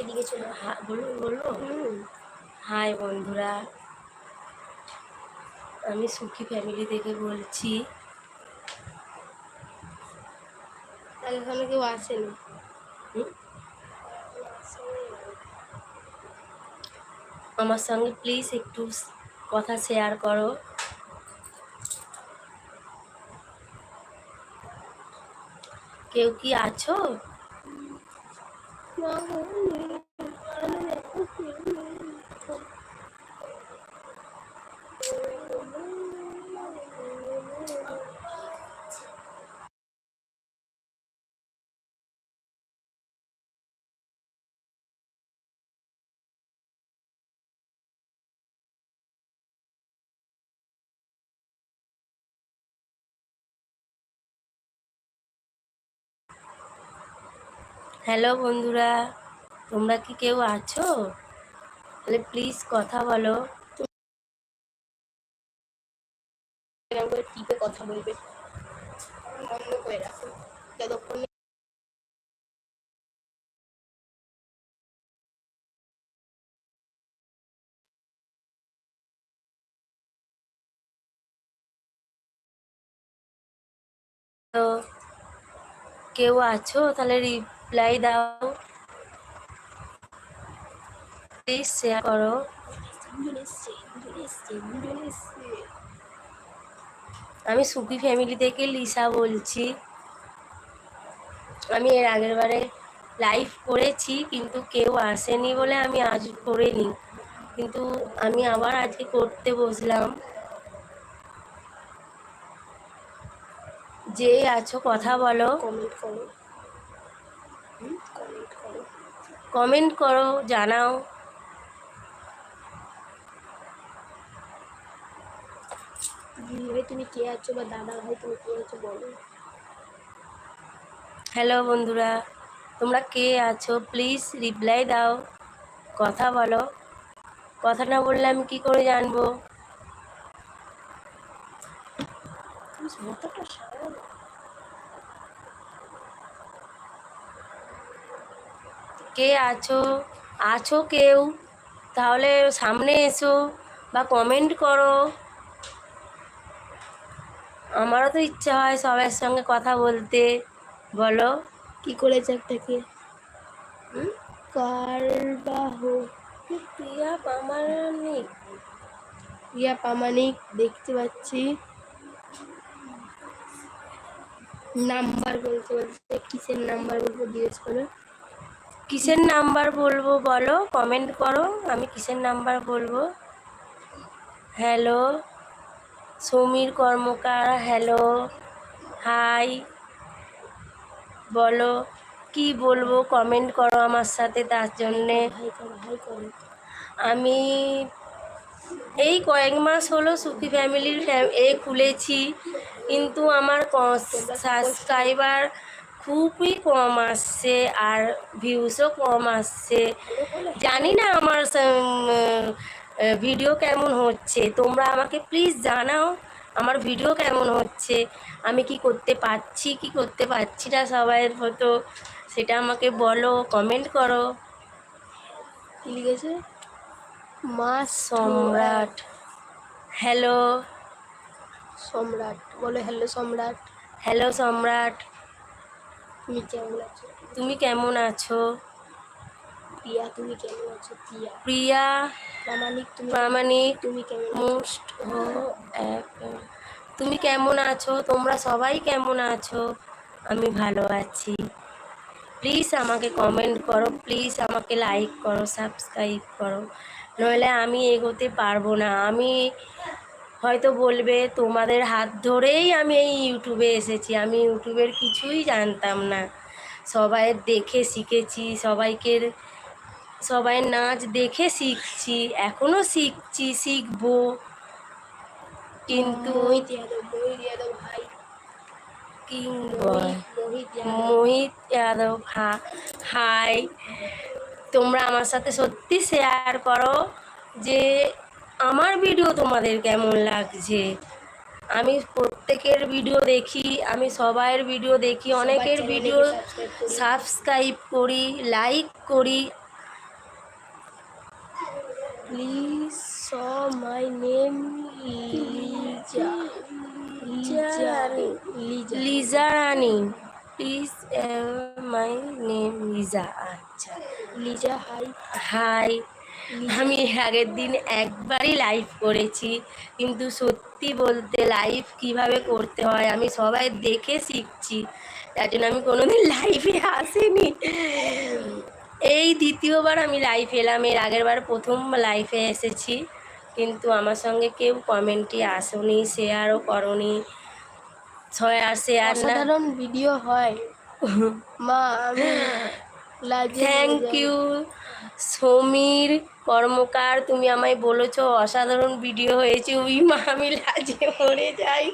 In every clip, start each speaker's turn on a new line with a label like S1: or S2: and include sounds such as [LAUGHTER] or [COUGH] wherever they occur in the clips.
S1: এদিকে চলো।
S2: হাই বন্ধুরা। আমি সুখী ফ্যামিলি থেকে বলছি।
S1: এখানে কেউ আসেনি?
S2: আমার সঙ্গে প্লিজ একটু কথা শেয়ার করো। কেউ কি আছো? হ্যালো বন্ধুরা, তোমরা কি কেউ আছো? তাহলে প্লিজ কথা বলো।
S1: টিপে কথা বলবে বন্ধ করে রাখো যতক্ষণ
S2: কেউ আছো? তাহলে রিপ্লাই দাও। প্লিজ শেয়ার করো। আমি সুখী ফ্যামিলি থেকে লিসা বলছি। আমি এর আগের বারে লাইভ করেছি, কিন্তু কেউ আসেনি বলে আমি আজ করিনি। কিন্তু আমি আবার আজকে করতে বসলাম। যে আছো কথা বলো।
S1: কমেন্ট করো কমেন্ট করো
S2: কমেন্ট করো জানাও।
S1: ভাই তুমি কে আছো বা দাদা ভাই তুমি কে আছো বলো।
S2: হ্যালো বন্ধুরা তোমরা কে আছো? প্লিজ রিপ্লাই দাও কথা বলো। কথা না বললে আমি কি করে জানব
S1: তুমি মাথাটা সারাও না।
S2: কে আছো? আছো কেউ? তাহলে সামনে এসো বা কমেন্ট করো। আমারও তো ইচ্ছা হয় সবার সঙ্গে কথা বলতে। বলো।
S1: কি করেছে একটাকে কারবাহ
S2: প্রিয়া পামারানিক
S1: রিয়া প্রামাণিক দেখতে পাচ্ছি। নাম্বার বলতে বলছে কিসের নাম্বার বলব জিজ্ঞেস করো।
S2: কিসের নাম্বার বলব বলো? কমেন্ট করো, আমি কিসের নাম্বার বলব? Hello Samir Karmakar hello hi বলো, কি বলব? কমেন্ট করো আমার সাথে তার জন্যে। আমি এই কয়েক মাস হলো সুখী ফ্যামিলির এ খুলেছি, কিন্তু আমার সাবস্ক্রাইবার খুবই কম আসছে আর ভিউসও কম আসছে। জানি না আমার ভিডিও কেমন হচ্ছে। তোমরা আমাকে প্লিজ জানাও আমার ভিডিও কেমন হচ্ছে। আমি কি করতে পারছি কি করতে পারছি না সবাইয়ের মতো সেটা আমাকে বলো কমেন্ট করো।
S1: কি লিখেছে? মা
S2: সম্রাট। হ্যালো
S1: সম্রাট বলো হ্যালো সম্রাট।
S2: হ্যালো সম্রাট।
S1: তুমি কেমন আছো? প্রিয়া তুমি কেমন আছো? প্রিয়া।
S2: প্রিয়া
S1: প্রামাণিক তুমি
S2: প্রামাণিক
S1: তুমি কেমন
S2: মোস্ট তুমি কেমন আছো? তোমরা সবাই কেমন আছো? আমি ভালো আছি। প্লিজ আমাকে কমেন্ট করো প্লিজ আমাকে লাইক করো সাবস্ক্রাইব করো। নইলে আমি এগোতে পারব না। আমি হয়তো বলবে, তোমাদের হাত ধরেই আমি এই ইউটিউবে এসেছি। আমি ইউটিউবের কিছুই জানতাম না। সবাই দেখে শিখেছি, সবাইকে সবাই নাচ দেখে শিখছি এখনও শিখছি, শিখব। কিন্তু
S1: মোহিত যাদব
S2: হাই, তোমরা আমার সাথে সত্যি শেয়ার করো যে আমার ভিডিও তোমাদের কেমন লাগছে? আমি প্রত্যেকের ভিডিও দেখি আমি সবাইয়ের ভিডিও দেখি অনেকের ভিডিও। সাবস্ক্রাইব করি। লাইক করি
S1: please saw my name Liza Liza Liza
S2: Liza Rani please my name Liza আচ্ছা
S1: লিজা হাই
S2: হাই আমি আগের দিন একবারই লাইভ করেছি কিন্তু সত্যি বলতে লাইভ কীভাবে করতে হয় আমি সবাই দেখে শিখছি তার জন্য আমি কোনোদিন লাইভে আসিনি। এই দ্বিতীয়বার আমি লাইভ এলাম এর আগের বার প্রথম লাইভে এসেছি কিন্তু আমার সঙ্গে কেউ কমেন্টই আসনি শেয়ারও করনি শেয়ার শেয়ার না।
S1: ভিডিও হয়। [LAUGHS] মা আমি
S2: থ্যাংক ইউ সমীর কর্মকার তুমি আমায় বলেছ অসাধারণ ভিডিও হয়েছে। উই মা আমি লাজে মরে যাই।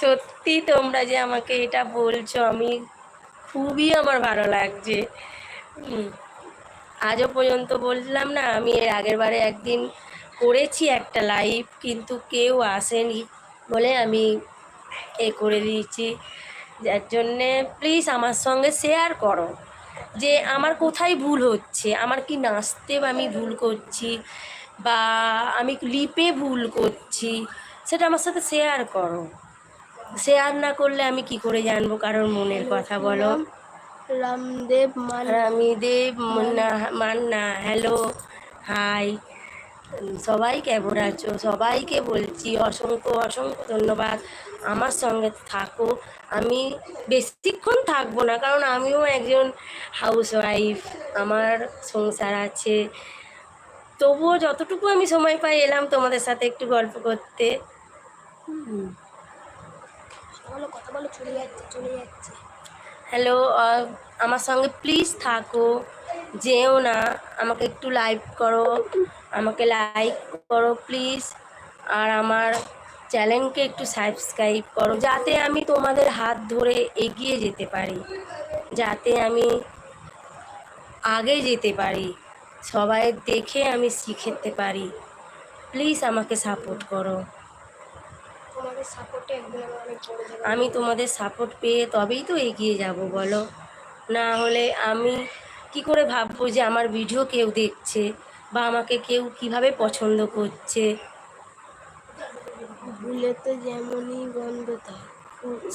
S2: সত্যি তোমরা যে আমাকে এটা বলছো আমি খুবই আমার ভালো লাগছে। আজও পর্যন্ত বললাম না আমি এর আগের বারে একদিন করেছি একটা লাইভ কিন্তু কেউ আসেনি বলে আমি এ করে দিয়েছি। যার জন্যে প্লিজ আমার সঙ্গে শেয়ার করো। যে আমার কোথায় ভুল হচ্ছে আমার কি নাচতে আমি ভুল করছি বা আমি লিপে ভুল করছি সেটা আমার সাথে শেয়ার করো। শেয়ার না করলে আমি কি করে জানব কারোর মনের কথা বলো?
S1: রামদেব
S2: রামিদেব মুন্না মান্না হ্যালো হাই সবাই কেমন আছো সবাইকে বলছি অসংখ্য অসংখ্য ধন্যবাদ। আমার সঙ্গে থাকো। আমি বেশিক্ষণ থাকব না কারণ আমিও একজন হাউস ওয়াইফ আমার সংসার আছে। তবুও যতটুকু আমি সময় পাই এলাম তোমাদের সাথে একটু গল্প করতে। হ্যালো আমার সঙ্গে প্লিজ থাকো যেও না আমাকে একটু লাইভ করো আমাকে লাইক করো প্লিজ আর আমার চ্যানেলকে একটু সাবস্ক্রাইব করো যাতে আমি তোমাদের হাত ধরে এগিয়ে যেতে পারি যাতে আমি আগে যেতে পারি সবাই দেখে আমি শিখতে পারি। প্লিজ আমাকে সাপোর্ট করো।
S1: আমি
S2: তোমাদের সাপোর্ট পেয়ে তবেই তো এগিয়ে যাব বলো। না হলে আমি কি করে ভাববো যে আমার ভিডিও কেউ দেখছে বা আমাকে কেউ কীভাবে পছন্দ করছে?
S1: ভুলেতে যেমনই গন্ধ থাকে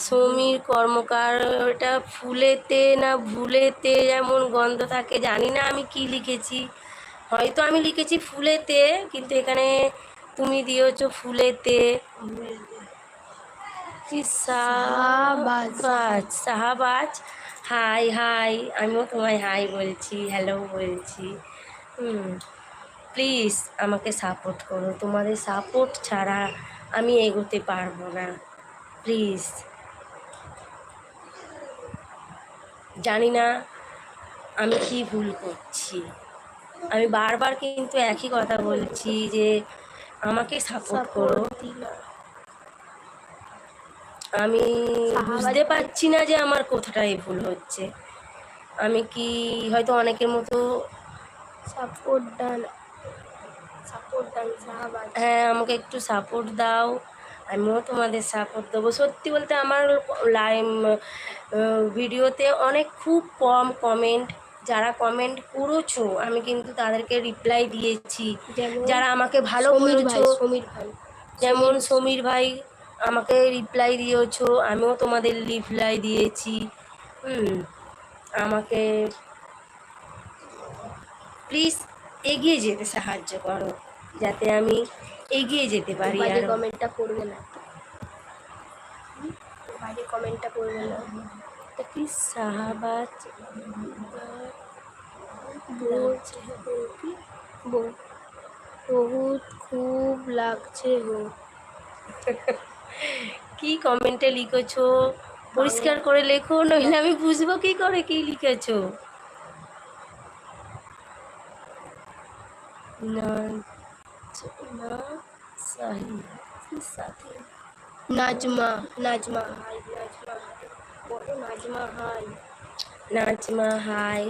S2: সমীর কর্মকার ওটা ফুলেতে না ভুলেতে যেমন গন্ধ থাকে জানি না আমি কি লিখেছি। হয়তো আমি লিখেছি ফুলেতে কিন্তু এখানে তুমি দিয়েছ ফুলেতে। কি
S1: শাহবাজ।
S2: শাহবাজ শাহবাজ হাই হাই আমিও তোমায় হাই বলছি হ্যালো বলছি। হুম প্লিজ আমাকে সাপোর্ট করো। তোমাদের সাপোর্ট ছাড়া আমি এগোতে পারব না প্লিজ। জানি না আমি কি ভুল করছি। আমি বারবার কিন্তু একই কথা বলছি যে আমাকে সাপোর্ট করো। আমি বুঝতে পারছি না যে আমার কোথাটাই ভুল হচ্ছে। আমি কি হয়তো অনেকের মতো
S1: সাপোর্ট ডান
S2: হ্যাঁ আমাকে একটু সাপোর্ট দাও। আমিও তোমাদের সাপোর্ট দেবো। সত্যি বলতে আমার লাইভ ভিডিওতে অনেক খুব কম কমেন্ট যারা কমেন্ট করেছ আমি কিন্তু তাদেরকে রিপ্লাই দিয়েছি। যারা আমাকে ভালো বলেছ
S1: সমীর ভাই।
S2: যেমন সমীর ভাই আমাকে রিপ্লাই দিয়েছ আমিও তোমাদের রিপ্লাই দিয়েছি। হুম আমাকে প্লিজ এগিয়ে যেতে সাহায্য করো যাতে আমি এগিয়ে যেতে পারি আর।
S1: কমেন্টটা করবে না। বাইরে কমেন্টটা করবে না।
S2: শাহবাজ
S1: কি বউ বহুত খুব লাগছে হো
S2: কি কমেন্টে লিখেছো? পরিষ্কার করে লেখো নইলে আমি বুঝব কি করে কি লিখেছো না না সাহি সাথে
S1: নাজমা নাজমা, হাই। নাজমা বলো নাজমা হাই
S2: নাজমা, হাই,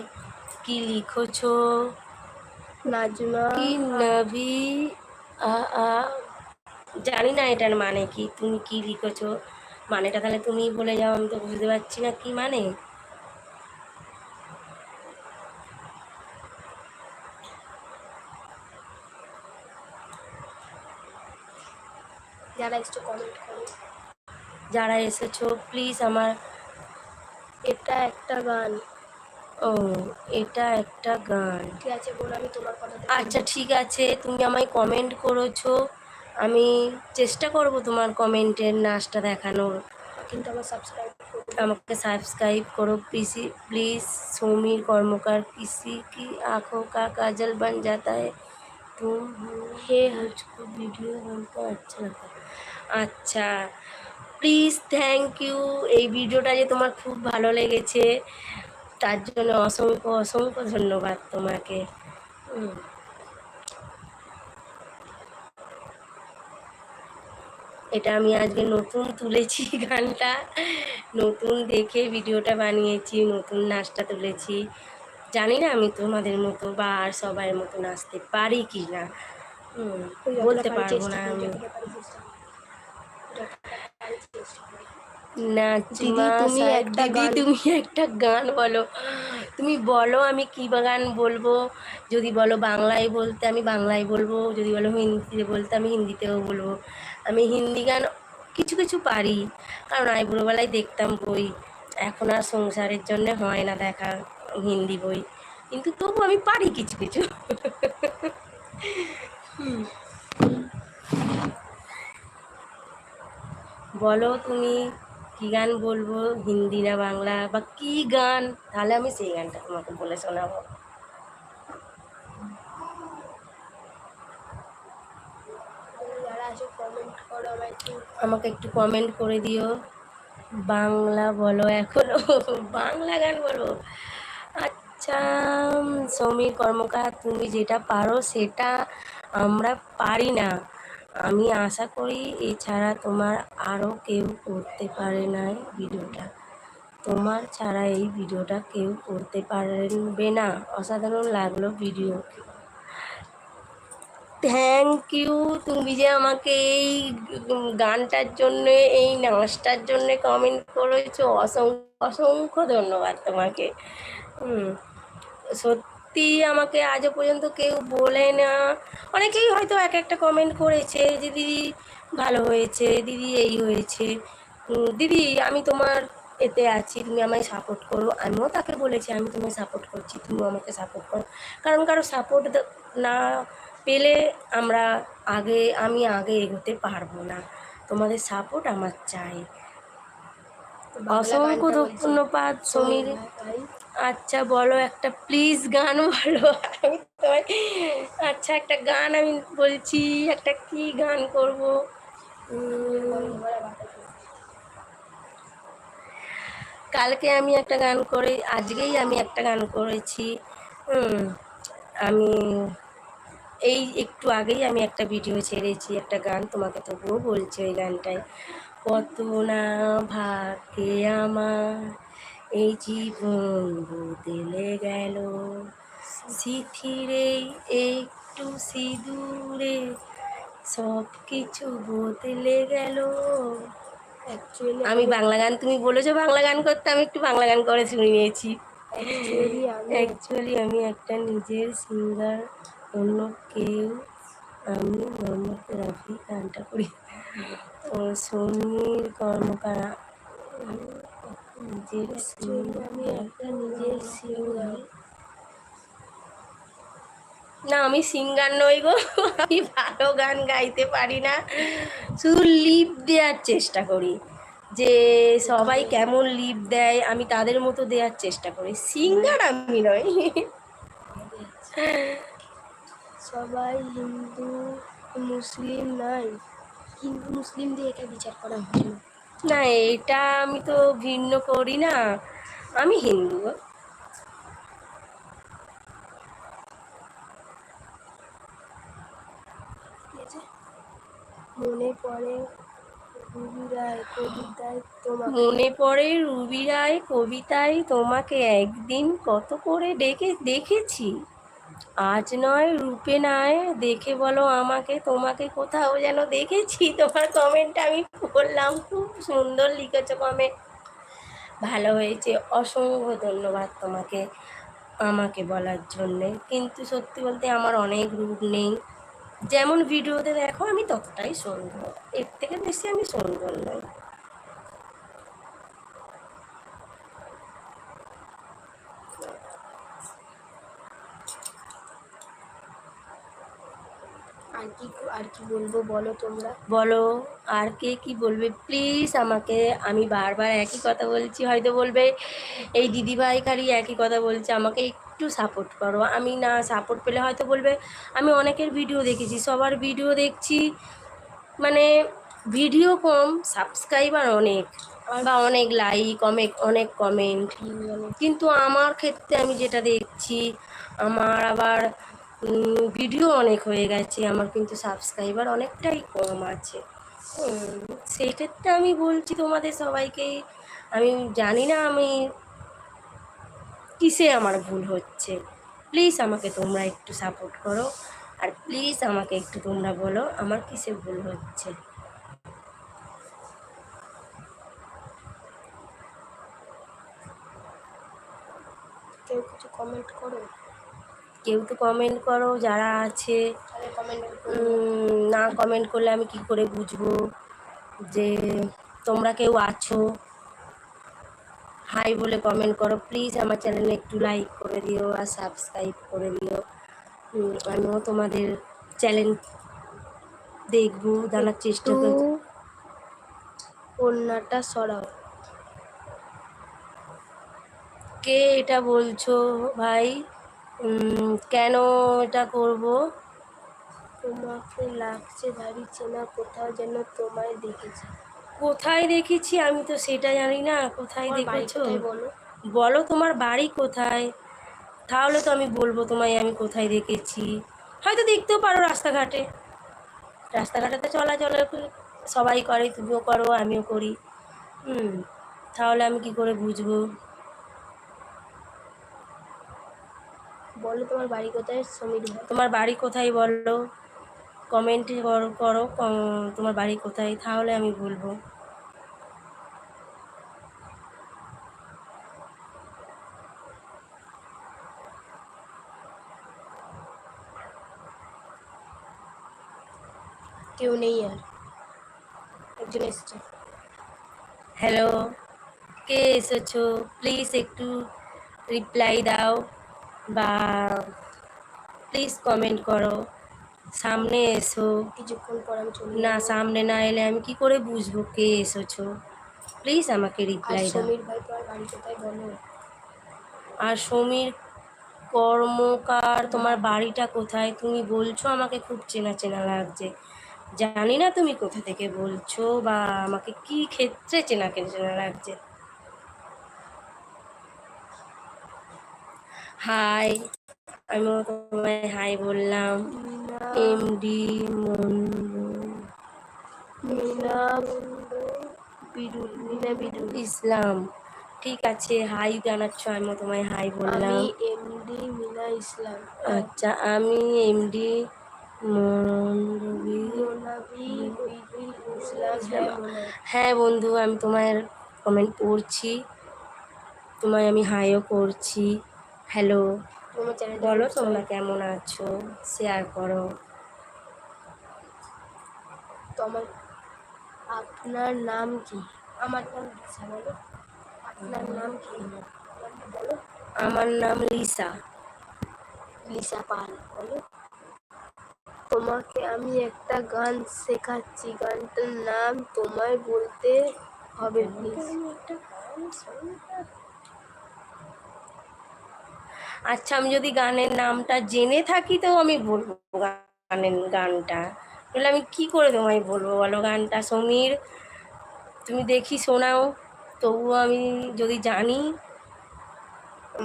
S2: কি লিখেছো?
S1: নাজমা
S2: কি আ জানি না এটার মানে কি, তুমি কি লিখেছো? মানেটা তাহলে তুমি বলে যাও, আমি তো বুঝতে পারছি না কি মানে।
S1: যারা এসছো কমেন্ট করো
S2: যারা এসেছো প্লিজ আমার
S1: এটা একটা গান
S2: ও এটা একটা গান
S1: ঠিক আছে বোন আমি তোমার কথাতে
S2: আচ্ছা ঠিক আছে তুমি আমায় কমেন্ট করেছো আমি চেষ্টা করব তোমার কমেন্টের নাচটা দেখানোর
S1: কিন্তু আমার সাবস্ক্রাইব করো
S2: আমাকে সাবস্ক্রাইব করো प्लीज प्लीज सौमीर कर्मकार किसी की आंखों का काजल बन जाता है तुम हे मुझको वीडियो बनकर अच्छा लगता है আচ্ছা প্লিজ থ্যাংক ইউ এই ভিডিওটা যে তোমার খুব ভালো লেগেছে তার জন্য অসংখ্য অসংখ্য ধন্যবাদ তোমাকে। এটা আমি আজকে নতুন তুলেছি গানটা নতুন দেখে ভিডিওটা বানিয়েছি নতুন নাচটা তুলেছি। জানি না আমি তোমাদের মতো বা আর সবার মতো নাচতে পারি কি না বলতে পারব না আমি।
S1: দিদি, তুমি একটা
S2: দিদি
S1: গান-
S2: তুমি একটা গান বলো। তুমি বলো আমি কি বা গান বলব? যদি বলো বাংলায় বলতে আমি বাংলায় বলব যদি বলো হিন্দিতে বলতে আমি হিন্দিতেও বলব। আমি হিন্দি গান কিছু কিছু পারি কারণ আইবুড়োবেলায় দেখতাম বই। এখন আর সংসারের জন্য হয় না দেখা হিন্দি বই। কিন্তু তবু আমি পারি কিছু কিছু। হুম। বলো তুমি, কি গান বলব? হিন্দি না বাংলা? বা কি গান? তাহলে আমি সেই গানটা তোমাকে বলে শোনাবো। আমাকে একটু কমেন্ট করে দিও। বাংলা বলো এখনও। বাংলা গান বলো। আচ্ছা সমীর কর্মকার, তুমি যেটা পারো সেটা আমরা পারি না। আমি আশা করি এছাড়া তোমার আরও কেউ করতে পারে না ভিডিওটা। তোমার ছাড়া এই ভিডিওটা কেউ করতে পারবে না। অসাধারণ লাগল ভিডিও থ্যাংক ইউ তুমি যে আমাকে এই গানটার জন্য, এই নাচটার জন্য কমেন্ট করেছ, অসংখ্য অসংখ্য ধন্যবাদ তোমাকে। হুম সত্যি আমাকে আজও পর্যন্ত কেউ বলে না। অনেকেই হয়তো এক একটা কমেন্ট করেছে যে দিদি ভালো হয়েছে দিদি এই হয়েছে। দিদি আমি তোমার এতে আছি তুমি আমায় সাপোর্ট করো। আমিও তাকে বলেছি আমি তোমায় সাপোর্ট করছি তুমিও আমাকে সাপোর্ট করো। কারণ কারও সাপোর্ট না পেলে আমরা আগে আমি আগে এগোতে পারব না। তোমাদের সাপোর্ট আমার চাই। অসংখ্য ধন্যবাদ সমীর। আচ্ছা বলো একটা প্লিজ গান বলো। আমি তোমায় আচ্ছা একটা গান আমি বলছি, একটা কি গান করব? কালকে আমি একটা গান করে আজকেই আমি একটা গান করেছি। আমি এই একটু আগেই আমি একটা ভিডিও ছেড়েছি, একটা গান তোমাকে তবুও বলছি ওই গানটায়। কত না ভাগ্যে আমার এই জীবন বদলে গেল। সিথিরে একটু সিঁদুরে সব কিছু বদলে গেল। আমি বাংলা গান তুমি বলেছ বাংলা গান করতে আমি একটু বাংলা গান করে শুনিয়েছি
S1: অ্যাকচুয়ালি আমি
S2: অ্যাকচুয়ালি আমি একটা নিজের সিঙ্গার অন্য কেউ আমি মোহাম্মদ রাফি গানটা করি। ও সমীর কর্মকার নিজের না, আমি সিঙ্গার নই গো, আমি ভালো গান গাইতে পারি না। শুধু লিপ দেওয়ার চেষ্টা করি, যে সবাই কেমন লিপ দেয়, আমি তাদের মতো দেওয়ার চেষ্টা করি। সিঙ্গার আমি নই।
S1: সবাই হিন্দু, মুসলিম নাই হিন্দু, মুসলিম দিয়ে এটা বিচার করা হয় না।
S2: না এটা আমি তো ভিন্ন করি না। আমি হিন্দু।
S1: মনে পড়ে রবি রায় কবিতায় তোমাকে।
S2: মনে পড়ে রুবি রায় কবিতায় তোমাকে একদিন কত করে ডেকে দেখেছি। আজ নয়, রূপে নয়। দেখে বলো আমাকে, তোমাকে কোথাও যেন দেখেছি। তোমার কমেন্টটা আমি করলাম খুব সুন্দর লিখেছো কমেন্ট ভালো হয়েছে, অসংখ্য ধন্যবাদ তোমাকে, আমাকে বলার জন্যে। কিন্তু সত্যি বলতে আমার অনেক রূপ নেই। যেমন ভিডিওতে দেখো, আমি ততটাই সুন্দর এর থেকে বেশি আমি সুন্দর নই
S1: আর কি আর কি বলব বলো তোমরা?
S2: বলো আর কে কি বলবে? প্লিজ আমাকে আমি বারবার একই কথা বলছি হয়তো বলবে এই দিদিভাই খালি একই কথা বলছে আমাকে একটু সাপোর্ট করো। আমি না সাপোর্ট পেলে হয়তো বলবে আমি অনেকের ভিডিও দেখেছি সবার ভিডিও দেখছি মানে ভিডিও কম সাবস্ক্রাইবার অনেক বা অনেক লাইক অনেক অনেক কমেন্ট কিন্তু আমার ক্ষেত্রে আমি যেটা দেখছি আমার আবার ভিডিও অনেক হয়ে গেছে, আমার কিন্তু সাবস্ক্রাইবার অনেকটাই কম আছে। সেই ক্ষেত্রে আমি বলছি তোমাদের সবাইকেই আমি জানি না আমি কিসে আমার ভুল হচ্ছে। প্লিজ আমাকে তোমরা একটু সাপোর্ট করো, আর প্লিজ আমাকে একটু তোমরা বলো, আমার কিসে ভুল হচ্ছে।
S1: কেউ কিছু কমেন্ট করো?
S2: কেউ তো কমেন্ট করো যারা আছে না কমেন্ট করলে আমি কি করে বুঝব যে তোমরা কেউ আছো? হাই বলে কমেন্ট করো। প্লিজ আমার চ্যানেলে একটু লাইক করে দিও আর সাবস্ক্রাইব করে দিও। আমিও তোমাদের চ্যানেল দেখব জানার চেষ্টা করব।
S1: ওড়নাটা সরাও।
S2: কে এটা বলছো ভাই? কেন এটা করব?
S1: তোমাকে লাগছে ভারী চেনা কোথাও যেন তোমায় দেখেছি।
S2: কোথায় দেখেছি? আমি তো সেটা জানি না। কোথায় দেখেছ?
S1: বলো?
S2: বলো তোমার বাড়ি কোথায়? তাহলে তো আমি বলব তোমায় আমি কোথায় দেখেছি। হয়তো দেখতেও পারো রাস্তাঘাটে। রাস্তাঘাটে তো চলাচল সবাই করে তুমিও করো আমিও করি। হুম তাহলে আমি কি করে বুঝব?
S1: বলো, তোমার বাড়ি কোথায়? সমীর
S2: তোমার বাড়ি কোথায় বলো? কমেন্টে করো করো তোমার বাড়ি কোথায়? তাহলে আমি বলব।
S1: কেউ নেই আর। একজন এসছে।
S2: হ্যালো কে এসেছ? প্লিজ একটু রিপ্লাই দাও। বা প্লিজ কমেন্ট করো। সামনে এসো।
S1: কিছুক্ষণ পর আমি চলে
S2: না সামনে না এলে আমি কি করে বুঝব কে এসেছ? প্লিজ আমাকে রিপ্লাই দাও।
S1: সমীর ভাই তোমার বাড়ি কোথায় বলো।
S2: আর সমীর কর্মকার তোমার বাড়িটা কোথায়? তুমি বলছো আমাকে খুব চেনা চেনা লাগছে। জানি না তুমি কোথা থেকে বলছো বা আমাকে কি ক্ষেত্রে চেনা চেনা লাগছে। হাই আমিও তোমায় হাই বললাম। এমডি ইসলাম। ঠিক আছে হাই জানাচ্ছ আমি তোমায় হাই বললাম।
S1: আমি এমডি মিনা ইসলাম।
S2: আচ্ছা আমি এমডি
S1: হ্যাঁ
S2: বন্ধু আমি তোমার কমেন্ট পড়ছি তোমায় আমি হাইও করছি। হ্যালো। বলো তোমরা কেমন আছো? শেয়ার করো।
S1: তোমার আপনার নাম কি? আমার নাম লিসা বলো। আপনার নাম কি? বলো।
S2: আমার নাম লিসা।
S1: লিসা পাল বলো। তোমাকে আমি একটা গান শেখাচ্ছি। গানটার নাম তোমায় বলতে হবে প্লিজ
S2: আচ্ছা আমি যদি গানের নামটা জেনে থাকি তো আমি বলব গানের গানটা। তাহলে আমি কি করে তোমায় বলব বলো গানটা? সমীর, তুমি দেখি শোনাও। তবুও আমি যদি জানি,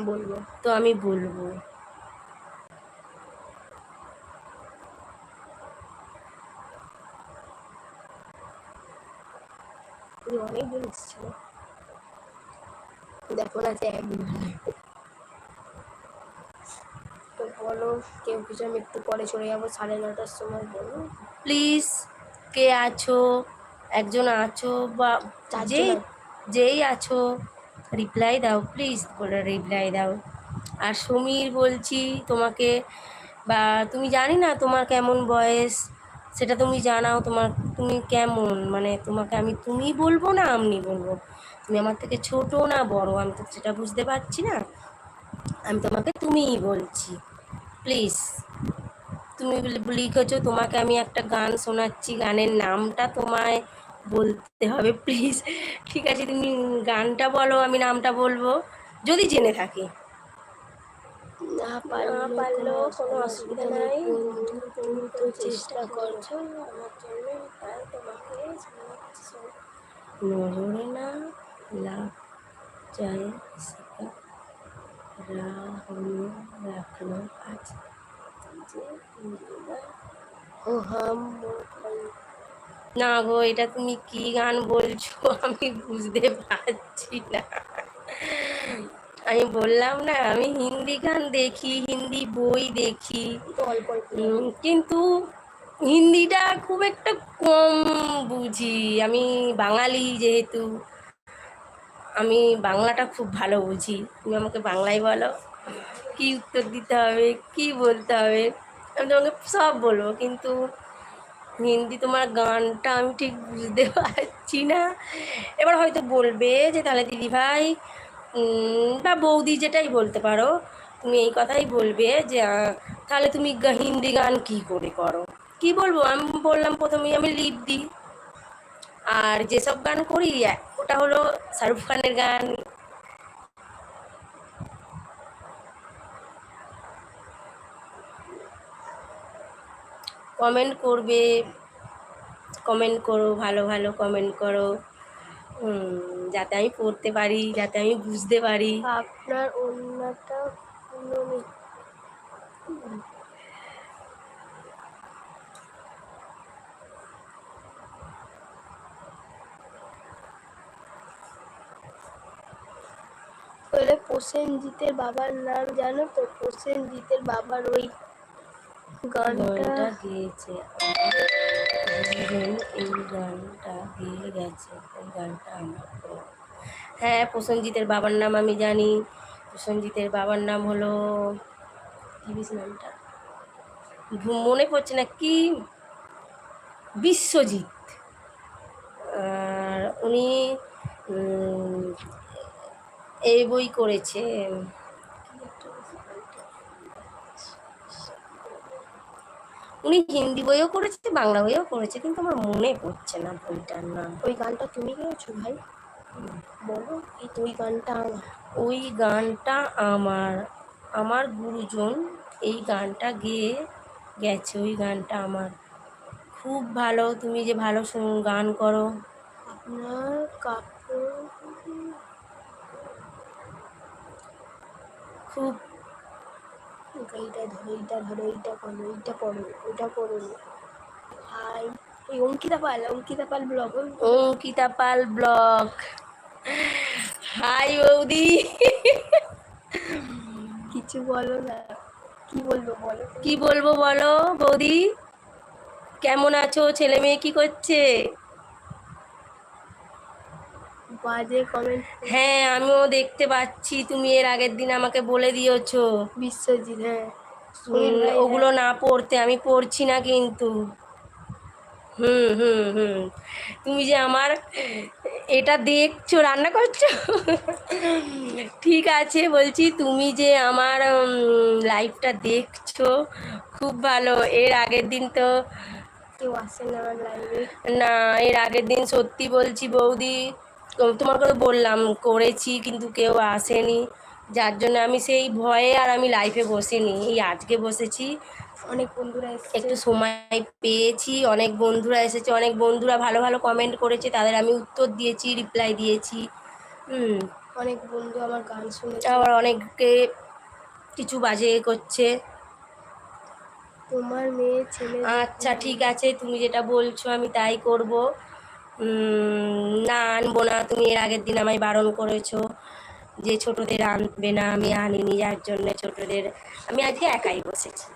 S1: বলব।
S2: তো আমি বলব।
S1: দেখো না যে একদিন বলো কেউ কিছু আমি একটু পরে চলে যাব সাড়ে নটার সময় বলো।
S2: প্লিজ কে আছো? একজন আছো বা যেই যেই আছো রিপ্লাই দাও প্লিজ বলে রিপ্লাই দাও। আর সমীর বলছি তোমাকে বা তুমি জানি না তোমার কেমন বয়স সেটা তুমি জানাও তোমার তুমি কেমন? মানে তোমাকে আমি তুমি বলব না আমি বলব? তুমি আমার থেকে ছোট না বড় আমি তো সেটা বুঝতে পারছি না। আমি তোমাকে তুমিই বলছি। প্লিজ তুমি বলে- লিখেছো তোমাকে আমি একটা গান শোনাচ্ছি গানের নামটা তোমায় বলতে হবে প্লিজ। ঠিক আছে তুমি গানটা বলো আমি নামটা বলব যদি জেনে থাকি।
S1: না পারলেও কোনো অসুবিধা নেই। তুমি তো চেষ্টা করছ আমার জন্য তাই তোমাকে
S2: নজরে না লাভ যায়। না গো, এটা তুমি কি গান বলছো? আমি বুঝতে পারছি না। আমি বললাম না, আমি হিন্দি গান দেখি, হিন্দি বই দেখি। কিন্তু হিন্দিটা খুব একটা কম বুঝি। আমি বাঙালি যেহেতু আমি বাংলাটা খুব ভালো বুঝি। তুমি আমাকে বাংলায় বলো। কি উত্তর দিতে হবে? কি বলতে হবে? আমি তোমাকে সব বলব, কিন্তু হিন্দি তোমার গানটা আমি ঠিক বুঝতে পারছি না। এবার হয়তো বলবে যে, তাহলে দিদিভাই বা বৌদি যেটাই বলতে পারো, তুমি এই কথাই বলবে যে তাহলে তুমি হিন্দি গান কি করে করো? কি বলব? আমি বললাম প্রথমেই আমি লিপ দিই। আর যেসব গান করি ওটা হলো শাহরুখ খানের গান। কমেন্ট করবে কমেন্ট করো, ভালো ভালো কমেন্ট করো। যাতে আমি পড়তে পারি, যাতে আমি বুঝতে পারি।
S1: আপনার অন্যটা নি প্রসেনজিতের বাবার নাম জানো তো? প্রসেনজিতের বাবার ওই গানটা।
S2: গেয়েছে। এই গানটা গেয়ে গেছে। এই গানটা আমার হ্যাঁ প্রসেনজিতের বাবার নাম আমি জানি। প্রসেনজিতের বাবার নাম হলো কি নামটা। মনে পড়ছে না কি? বিশ্বজিৎ। আর উনি এই বই করেছে। উনি হিন্দি বইও করেছে, বাংলা বইও করেছে, কিন্তু আমার মনে পড়ছে না বইটার নাম।
S1: ওই গানটা তুমি গেয়েছো ভাই? বলো ওই গানটা
S2: ওই গানটা আমার আমার গুরুজন এই গানটা গেয়ে গেছে, ওই গানটা আমার। খুব ভালো, তুমি যে ভালো গান করো।
S1: আপনার কাপড়
S2: খুব
S1: এইটা ধরো এইটা ধরো এইটা করো এইটা করো ওইটা করো। হাই। এই Ankita Pal Ankita Pal vlog
S2: Ankita Pal vlog. Hi বৌদি।
S1: কিছু বলো না। কি বলব বলো?
S2: কি বলব বলো বৌদি? কেমন আছো? ছেলে মেয়ে কি করছে?
S1: বাজে কমেন্ট
S2: হ্যাঁ আমিও দেখতে পাচ্ছি। তুমি এর আগের দিন আমাকে বলে দিয়েছ।
S1: বিশ্বজিৎ হ্যাঁ।
S2: ওগুলো না পড়তে আমি পড়ছি না কিন্তু। হুম হুম হুম। তুমি যে আমার এটা দেখছ রান্না করছ? ঠিক আছে বলছি তুমি যে আমার লাইফটা দেখছ খুব ভালো। এর আগের দিন তো
S1: কেউ আসে না আমার লাইভে
S2: না এর আগের দিন সত্যি বলছি বৌদি তোমার কথা বললাম করেছি কিন্তু কেউ আসেনি। যার জন্য আমি সেই ভয়ে আর আমি লাইফে বসিনি। এই আজকে বসেছি।
S1: অনেক বন্ধুরা
S2: একটু সময় পেয়েছি অনেক বন্ধুরা এসেছে অনেক বন্ধুরা ভালো ভালো কমেন্ট করেছে তাদের আমি উত্তর দিয়েছি রিপ্লাই দিয়েছি। হুম।
S1: অনেক বন্ধু আমার গান শুনেছে।
S2: আবার অনেকে কিছু বাজে করছে।
S1: তোমার মেয়ে ছেলে
S2: আচ্ছা ঠিক আছে তুমি যেটা বলছো আমি তাই করব। না আনব না। তুমি এর আগের দিন আমায় বারণ করেছ যে ছোটদের আনবে না। আমি আনিনি যার জন্য ছোটদের আমি আজকে একাই বসেছি।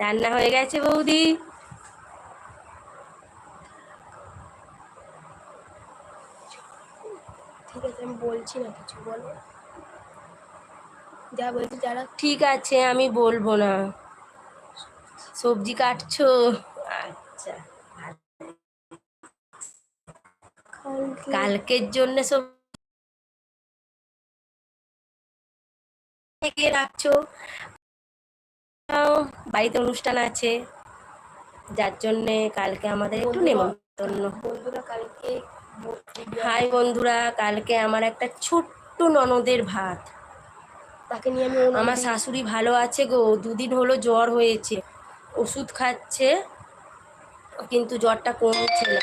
S2: রান্না হয়ে গেছে বৌদি।
S1: ঠিক আছে আমি বলছি না কিছু বলো। যা বলছি যারা
S2: ঠিক আছে আমি বলব না। সবজি কাটছো? আচ্ছা কালকের জন্য সব থেকে রাখছো? বাড়িতে অনুষ্ঠান আছে যার জন্যে কালকে আমাদের একটু নেমন্তন্ন। হাই বন্ধুরা কালকে আমার একটা ছোট্ট ননদের ভাত।
S1: তাকে নিয়ে আমি
S2: আমার শাশুড়ি ভালো আছে গো দুদিন হলো জ্বর হয়েছে। ওষুধ খাচ্ছে কিন্তু জ্বরটা কমছে না।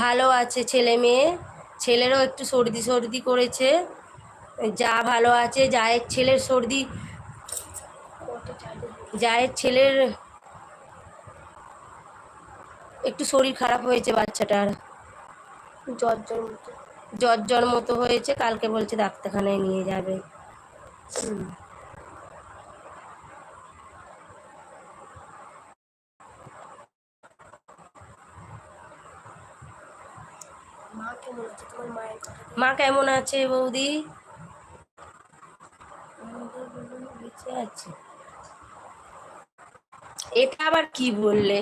S2: ভালো আছে ছেলে মেয়ে ছেলেরও একটু সর্দি সর্দি করেছে যা ভালো আছে জায়ের ছেলের সর্দি জায়ের ছেলের একটু শরীর খারাপ হয়েছে বাচ্চাটার।
S1: জ্বর জ্বর মতো।
S2: জ্বর জ্বর মতো হয়েছে কালকে বলছে ডাক্তারখানায় নিয়ে যাবে।
S1: মা কেমন আছে তোমার মায়ের
S2: মা কেমন আছে বৌদি বেঁচে আছে। এটা আবার কি বললে?